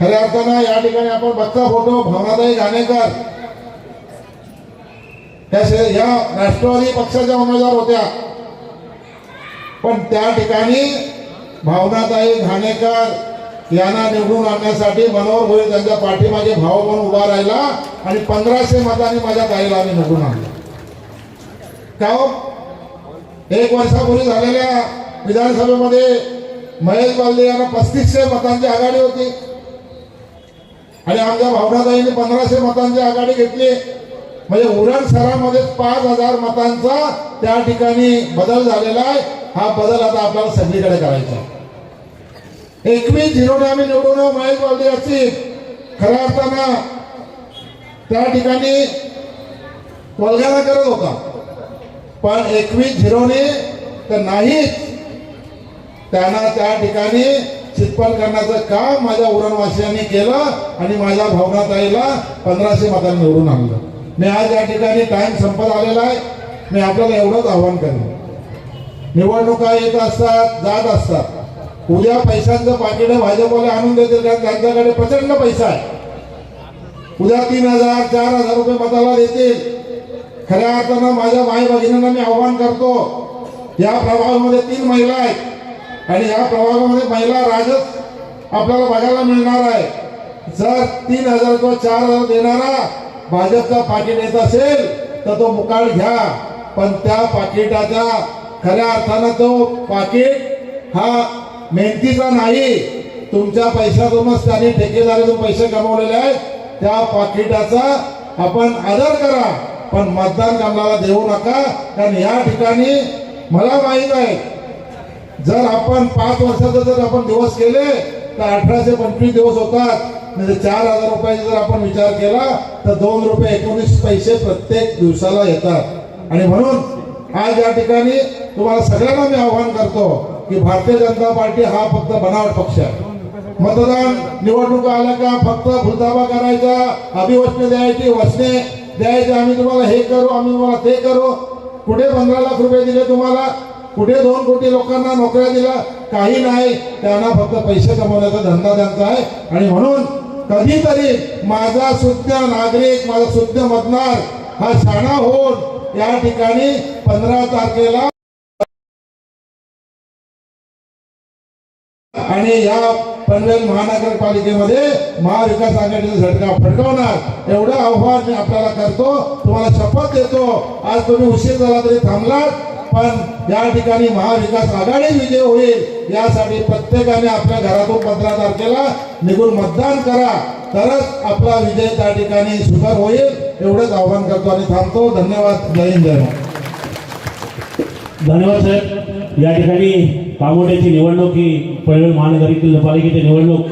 खऱ्या अर्थानं या ठिकाणी आपण बच्चा फोटो भावनाताई घाणेकर. या राष्ट्रवादी पक्षाच्या उमेदवार होत्या. पण त्या ठिकाणी भावनाताई घाणेकर यांना निवडून आणण्यासाठी मनोहर भोये त्यांच्या पाठीमागे भाव म्हणून उभा राहिला आणि पंधराशे मतांनी माझ्या ताईला आम्ही निवडून आणलं. का हो? एक वर्षापूर्वी झालेल्या विधानसभेमध्ये महेश बालदे यांना पस्तीसशे मतांची आघाडी होती. आणि आमच्या भावनाताईने पंधराशे मतांची आघाडी घेतली. म्हणजे उरण शहरामध्ये पाच हजार मतांचा त्या ठिकाणी बदल झालेला आहे. हा बदल आता आपल्याला सगळीकडे करायचा एकवीस झिरोने आम्ही निवडून महेश बालदे असतील. खऱ्या अर्थानं त्या ठिकाणी वल्गाना करत होता. पण एकवीस झिरोने तर नाहीच. त्यांना त्या ठिकाणी चितपण करण्याचं काम माझ्या उरणवासियांनी केलं आणि माझ्या भावनाताईला पंधराशे मतांनी निवडून आणलं. मी आज या ठिकाणी टाइम संपत आलेला आहे. मी आपल्याला एवढंच आव्हान करेन. निवडणुका येत असतात जात असतात. उद्या पैशांचं पाकिट भाजपवाले आणून देतील कारण त्यांच्याकडे प्रचंड पैसा आहे. उद्या तीन हजार चार हजार रुपये मताला देतील. खऱ्या अर्थानं माझ्या माई भगिनींना मी आव्हान करतो. या प्रभावामध्ये तीन महिला आहेत. आणि या प्रभागामध्ये महिला राजच आपल्याला बघायला मिळणार आहे. जर तीन हजार किंवा चार हजार देणारा भाजपचा पाकिट येत असेल तर तो मुकाळ घ्या. पण त्या पाकिटाच्या खऱ्या अर्थानं तो पाकिट हा मेहनतीचा नाही. तुमच्या पैशातूनच त्यांनी ठेकेदारीतून पैसे कमवलेले आहेत. त्या पाकिटाचा आपण आदर करा. पण मतदान कमलाला देऊ नका. कारण या ठिकाणी मला माहीत आहे जर आपण पाच वर्षाचा जर आपण दिवस केले तर अठराशे पंचवीस दिवस होतात. म्हणजे चार हजार रुपयाचा जर आपण विचार केला तर दोन रुपये एकोणीस पैसे प्रत्येक दिवसाला येतात. आणि म्हणून आज या ठिकाणी तुम्हाला सगळ्यांना मी आव्हान करतो की भारतीय जनता पार्टी हा फक्त बनावट पक्ष आहे. मतदान निवडणुका आल्या का फक्त भुलताबा करायचा अभिवचने द्यायची वचने द्यायचे आम्ही तुम्हाला हे करू आम्ही तुम्हाला ते करू. कुठे पंधरा लाख रुपये दिले तुम्हाला कुठे दोन कोटी लोकांना नोकऱ्या दिल्या. काही नाही त्यांना फक्त पैसे कमवण्याचा धंदा त्यांचा आहे. आणि म्हणून कधीतरी माझा शुद्ध नागरिक माझा शुद्ध मतदार हा शाणा होऊन या ठिकाणी पंधरा तारखेला आणि या पनवेल महानगरपालिकेमध्ये महाविकास आघाडीचा झटका फडकवणार. एवढं आव्हान मी आपल्याला करतो. तुम्हाला शपथ देतो. आज तुम्ही उशीर झाला तरी थांबलात. आपण या ठिकाणी महाविकास आघाडी विजय होईल यासाठी प्रत्येकाने आपल्या घरातून पंधरा तारखेला निघून मतदान करा. तरच आपला विजय त्या ठिकाणी सुकर होईल एवढंच आव्हान करतो आणि थांबतो. धन्यवाद. जय हिंद जय धन्यवाद साहेब. या ठिकाणी कामोड्याची निवडणूक ही पनवेल महानगरीतील पालिकेची निवडणूक